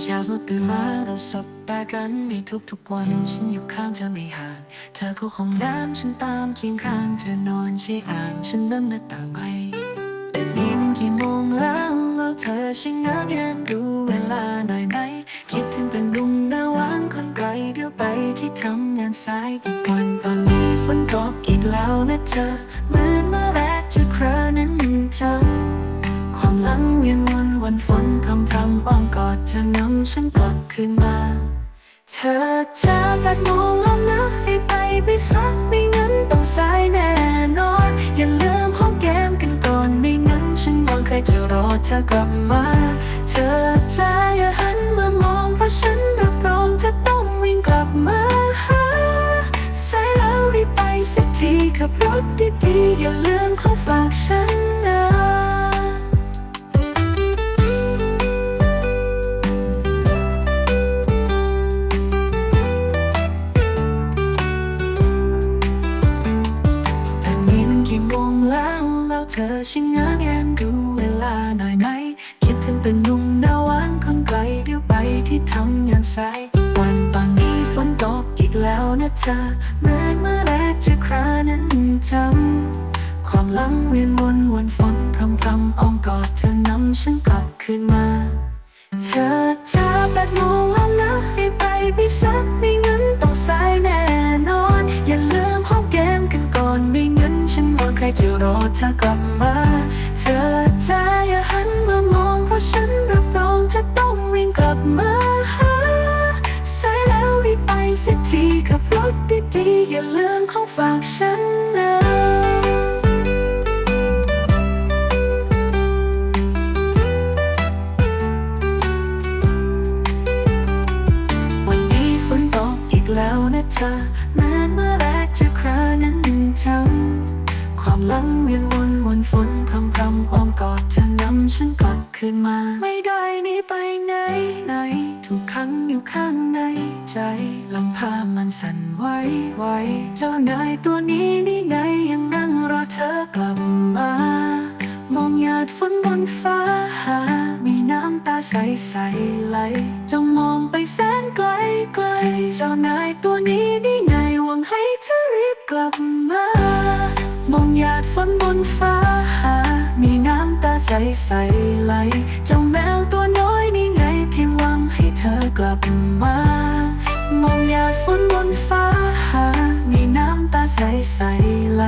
ตื่นมาเราสบตากันในทุกๆวัน ฉันอยู่ข้างเธอไม่ห่างเธอเข้าห้องน้ำฉันตามเคียงข้าง เธอนอนใช่อ่างฉันนั่งหน้าต่างไปแต่นี่มันกี่โมงแล้วแล้วเธอช่างนักเรียนรู้เวลาหน่อยไหมคิดถึงเป็นลุงหน้าหวานคนไกลเดี๋ยวไปที่ทำงานสายอีกวันตอนนี้ฝนตกอีกแล้วนะเธอเหมือนเมื่อแรกจะครานั้นจำความหลังเวียน วันฝนพรำพรำอ้อมกอดเธอนำฉันกลับคืนมา เธอจะแปดโมงแล้วนะให้ไปไปสักไม่งั้นต้องสายแน่นอน อย่าลืมห้องแก้มกันก่อนไม่งั้นฉันมองใครจะรอเธอกลับมา เธอจะอย่าหันมามองเพราะฉันรับรองจะต้องวิ่งกลับมาหาสายแล้วรีบไปสักทีขับรถดีๆอย่าลืม เธอช่างงานแอนดูเวลาหน่อยไหม คิดถึงเป็นหนุ่มหน้าหวานคนไกลเดี๋ยวไปที่ทำงานสายวันตอนนี้ฝนตกอีกแล้วนะเธอเหมือนเมื่อแรกจะครานั้นจำความหลังเวียนวนวันฝนพรำพรำอ้อมกอดเธอนำฉันกลับคืนมา เธอจะแปดโมงแล้วนะให้ไปไปสักไม่ เธอกลับมา เธอจะอย่าหันมามองเพราะฉันรับรองจะต้องวิ่งกลับมาหาสายแล้วรีบไปสักทีขับรถดีๆอย่าลืมของฝากฉันนะวันนี้ฝนตกอีกแล้วนะเธอเหมือนเมื่อแรกเจะครานั้นจำ ความหลังเวียนวนวนฝนพรำพรำอ้อมกอดเธอนำฉันกลับคืนมา ไม่ได้หนีไปไหนไหนถูกขังอยู่ข้างในใจลำพามันสั่นไหวไหวเจ้านายตัวนี้นี่ไงยังนั่งรอเธอกลับมา มองหยาดฝนบนฟ้าหา มีน้ำตาใสใสไหลจ้องมองไปแสนไกลไกล เจ้านายตัวนี้นี่ไงหวังให้เธอรีบกลับมา มองหยาดฝนบนฟ้าหา มีน้ำตาใสใสไหล เจ้าแมวตัวน้อยนี่ไงเพียงหวังให้เธอกลับมา มองหยาดฝนบนฟ้าหา มีน้ำตาใสใสไหล